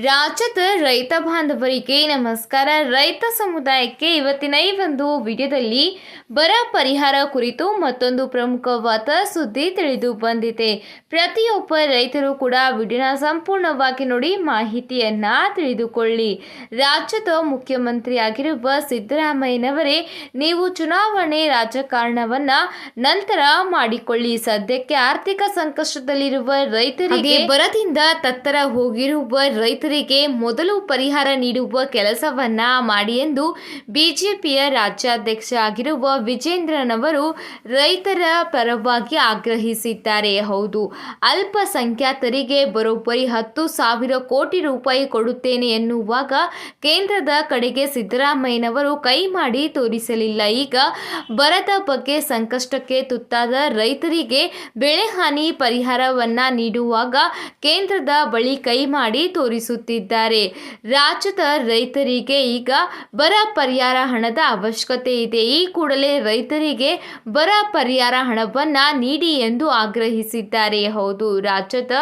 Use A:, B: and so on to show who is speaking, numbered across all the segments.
A: ರಾಜ್ಯದ ರೈತ ಬಾಂಧವರಿಗೆ ನಮಸ್ಕಾರ. ರೈತ ಸಮುದಾಯಕ್ಕೆ ಇವತ್ತಿನ ಈ ಒಂದು ವಿಡಿಯೋದಲ್ಲಿ ಬರ ಪರಿಹಾರ ಕುರಿತು ಮತ್ತೊಂದು ಪ್ರಮುಖವಾದ ಸುದ್ದಿ ತಿಳಿದು ಬಂದಿದೆ. ಪ್ರತಿಯೊಬ್ಬ ರೈತರು ಕೂಡ ವಿಡಿಯೋನ ಸಂಪೂರ್ಣವಾಗಿ ನೋಡಿ ಮಾಹಿತಿಯನ್ನ ತಿಳಿದುಕೊಳ್ಳಿ. ರಾಜ್ಯದ ಮುಖ್ಯಮಂತ್ರಿಯಾಗಿರುವ ಸಿದ್ದರಾಮಯ್ಯನವರೇ, ನೀವು ಚುನಾವಣೆ ರಾಜಕಾರಣವನ್ನ ನಂತರ ಮಾಡಿಕೊಳ್ಳಿ. ಸದ್ಯಕ್ಕೆ ಆರ್ಥಿಕ ಸಂಕಷ್ಟದಲ್ಲಿರುವ ರೈತರಿಗೆ ಬರದಿಂದ ತತ್ತರ ಹೋಗಿರುವ ರೈತರಿಗೆ ಮೊದಲು ಪರಿಹಾರ ನೀಡುವ ಕೆಲಸವನ್ನ ಮಾಡಿ ಎಂದು ಬಿಜೆಪಿಯ ರಾಜ್ಯಾಧ್ಯಕ್ಷ ಆಗಿರುವ ವಿಜೇಂದ್ರನವರು ರೈತರ ಪರವಾಗಿ ಆಗ್ರಹಿಸಿದ್ದಾರೆ. ಹೌದು, ಅಲ್ಪಸಂಖ್ಯಾತರಿಗೆ ಬರೋಬ್ಬರಿ ಹತ್ತು ಸಾವಿರ ಕೋಟಿ ರೂಪಾಯಿ ಕೊಡುತ್ತೇನೆ ಎನ್ನುವಾಗ ಕೇಂದ್ರದ ಕಡೆಗೆ ಸಿದ್ದರಾಮಯ್ಯನವರು ಕೈ ಮಾಡಿ ತೋರಿಸಲಿಲ್ಲ. ಈಗ ಬರದ ಬಗ್ಗೆ ಸಂಕಷ್ಟಕ್ಕೆ ತುತ್ತಾದ ರೈತರಿಗೆ ಬೆಳೆ ಹಾನಿ ಪರಿಹಾರವನ್ನ ನೀಡುವಾಗ ಕೇಂದ್ರದ ಬಳಿ ಕೈ ಮಾಡಿ ತೋರಿಸುತ್ತಿದ್ದಾರೆ ರಾಜ್ಯದ ರೈತರಿಗೆ ಈಗ ಬರ ಪರಿಹಾರ ಹಣದ ಅವಶ್ಯಕತೆ ಇದೆ. ಈ ಕೂಡಲೇ ರೈತರಿಗೆ ಬರ ಪರಿಹಾರ ಹಣವನ್ನು ನೀಡಿ ಎಂದು ಆಗ್ರಹಿಸಿದ್ದಾರೆ. ಹೌದು, ರಾಜ್ಯದ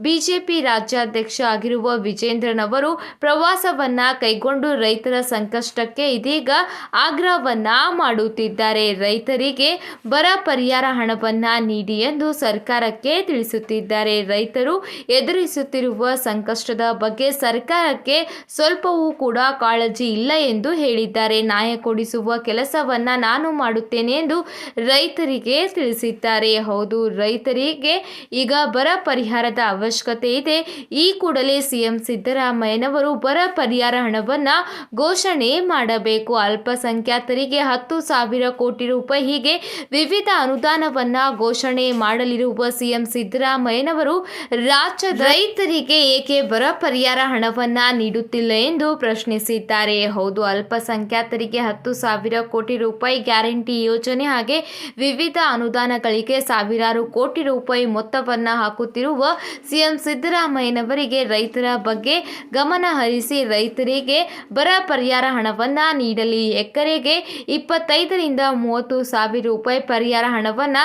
A: ಬಿಜೆಪಿ ರಾಜ್ಯಾಧ್ಯಕ್ಷ ಆಗಿರುವ ವಿಜೇಂದ್ರನವರು ಪ್ರವಾಸವನ್ನು ಕೈಗೊಂಡು ರೈತರ ಸಂಕಷ್ಟಕ್ಕೆ ಇದೀಗ ಆಗ್ರಹವನ್ನು ಮಾಡುತ್ತಿದ್ದಾರೆ. ರೈತರಿಗೆ ಬರ ಪರಿಹಾರ ಹಣವನ್ನು ನೀಡಿ ಎಂದು ಸರ್ಕಾರಕ್ಕೆ ತಿಳಿಸುತ್ತಿದ್ದಾರೆ. ರೈತರು ಎದುರಿಸುತ್ತಿರುವ ಸಂಕಷ್ಟದ ಬಗ್ಗೆ ಸರ್ಕಾರಕ್ಕೆ ಸ್ವಲ್ಪವೂ ಕೂಡ ಕಾಳಜಿ ಇಲ್ಲ ಎಂದು ಹೇಳಿದ್ದಾರೆ. ನ್ಯಾಯ ಕೊಡಿಸುವ ಕೆಲಸವನ್ನ ನಾನು ಮಾಡುತ್ತೇನೆ ಎಂದು ರೈತರಿಗೆ ತಿಳಿಸಿದ್ದಾರೆ. ಹೌದು, ರೈತರಿಗೆ ಈಗ ಬರ ಪರಿಹಾರದ ಅವಶ್ಯಕತೆ ಇದೆ. ಈ ಕೂಡಲೇ ಸಿಎಂ ಸಿದ್ದರಾಮಯ್ಯನವರು ಬರ ಪರಿಹಾರ ಹಣವನ್ನ ಘೋಷಣೆ ಮಾಡಬೇಕು. ಅಲ್ಪಸಂಖ್ಯಾತರಿಗೆ ಹತ್ತು ಸಾವಿರ ಕೋಟಿ ರೂಪಾಯಿ ಹೀಗೆ ವಿವಿಧ ಅನುದಾನವನ್ನ ಘೋಷಣೆ ಮಾಡಲಿರುವ ಸಿಎಂ ಸಿದ್ದರಾಮಯ್ಯನವರು ರಾಜ್ಯದ ರೈತರಿಗೆ ಏಕೆ ಬರ ಪರಿಹಾರ ಹಣವನ್ನ ನೀಡುತ್ತಿಲ್ಲ ಎಂದು ಪ್ರಶ್ನಿಸಿದ್ದಾರೆ. ಹೌದು, ಅಲ್ಪಸಂಖ್ಯಾತರಿಗೆ ಹತ್ತು ಸಾವಿರ ಕೋಟಿ ರೂಪಾಯಿ ಗ್ಯಾರಂಟಿ ಯೋಜನೆ ಹಾಗೆ ವಿವಿಧ ಅನುದಾನಗಳಿಗೆ ಸಾವಿರಾರು ಕೋಟಿ ರೂಪಾಯಿ ಮೊತ್ತವನ್ನು ಹಾಕುತ್ತಿರುವ ಸಿಎಂ ಸಿದ್ದರಾಮಯ್ಯನವರಿಗೆ ರೈತರ ಬಗ್ಗೆ ಗಮನ ಹರಿಸಿ ರೈತರಿಗೆ ಬರ ಪರಿಹಾರ ಹಣವನ್ನ ನೀಡಲಿ. ಎಕರೆಗೆ ಇಪ್ಪತ್ತೈದರಿಂದ ಮೂವತ್ತು ಸಾವಿರ ರೂಪಾಯಿ ಪರಿಹಾರ ಹಣವನ್ನ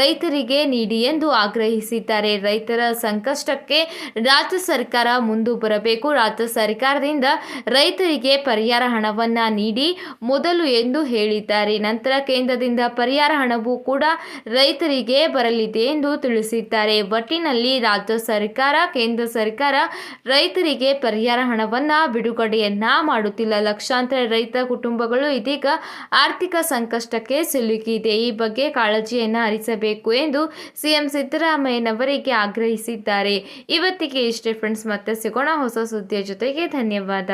A: ರೈತರಿಗೆ ನೀಡಿ ಎಂದು ಆಗ್ರಹಿಸಿದ್ದಾರೆ. ರೈತರ ಸಂಕಷ್ಟಕ್ಕೆ ರಾಜ್ಯ ಸರ್ಕಾರ ಮುಂದು ಬರಬೇಕು. ರಾಜ್ಯ ಸರ್ಕಾರದಿಂದ ರೈತರಿಗೆ ಪರಿಹಾರ ಹಣವನ್ನ ನೀಡಿ ಮೊದಲು ಎಂದು ಹೇಳಿದ್ದಾರೆ. ನಂತರ ಕೇಂದ್ರದಿಂದ ಪರಿಹಾರ ಹಣವು ಕೂಡ ರೈತರಿಗೆ ಬರಲಿದೆ ಎಂದು ತಿಳಿಸಿದ್ದಾರೆ. ಒಟ್ಟಿನಲ್ಲಿ ರಾಜ್ಯ ಸರ್ಕಾರ, ಕೇಂದ್ರ ಸರ್ಕಾರ ರೈತರಿಗೆ ಪರಿಹಾರ ಹಣವನ್ನ ಬಿಡುಗಡೆಯನ್ನ ಮಾಡುತ್ತಿಲ್ಲ. ಲಕ್ಷಾಂತರ ರೈತ ಕುಟುಂಬಗಳು ಇದೀಗ ಆರ್ಥಿಕ ಸಂಕಷ್ಟಕ್ಕೆ ಸಿಲುಕಿದೆ. ಈ ಬಗ್ಗೆ ಕಾಳಜಿಯನ್ನ ಹರಿಸಬೇಕು ಎಂದು ಸಿಎಂ ಸಿದ್ದರಾಮಯ್ಯನವರಿಗೆ ಆಗ್ರಹಿಸಿದ್ದಾರೆ. ಇವತ್ತಿಗೆ ಇಷ್ಟೇ ಫ್ರೆಂಡ್ಸ್, ಮತ್ತೆ ಸಿಗೋಣ ಹೊಸ ಸುದ್ದಿಯ ಜೊತೆಗೆ ಧನ್ಯವಾದ.